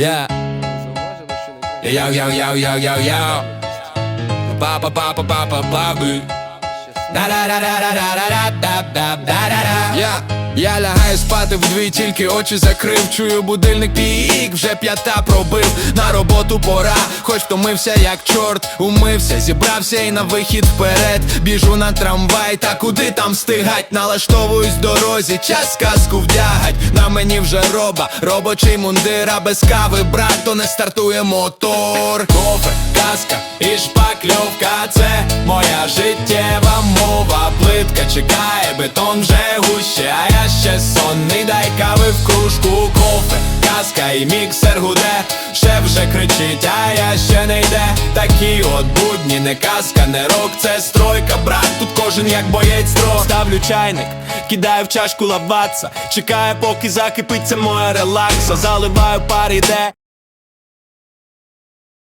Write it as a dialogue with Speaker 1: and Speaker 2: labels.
Speaker 1: Yeah. Йоу, йоу, йоу, йоу, йоу, йоу. Па па па па па па я лягаю спати вдві, тільки очі закрив. Чую будильник пік, вже п'ята пробив. На роботу пора, хоч втомився, як чорт, умився, зібрався і на вихід вперед. Біжу на трамвай, та куди там стигать, налаштовуюсь дорозі, час казку вдягать. На мені вже роба, робочий мундира, без кави, брат, то не стартує мотор. Кофе, каска і шпакльовка, це моя життєва чекає, бетон вже гуще, а я ще сонний, дай кави в кружку, кофе, каска і міксер гуде, шеф вже кричить, а я ще не йде. Такі от будні, не казка, не рок, це стройка, брат, тут кожен як боєць строк Ставлю чайник, кидаю в чашку лаватса, чекаю, поки закипиться моя релакса, заливаю пар іде.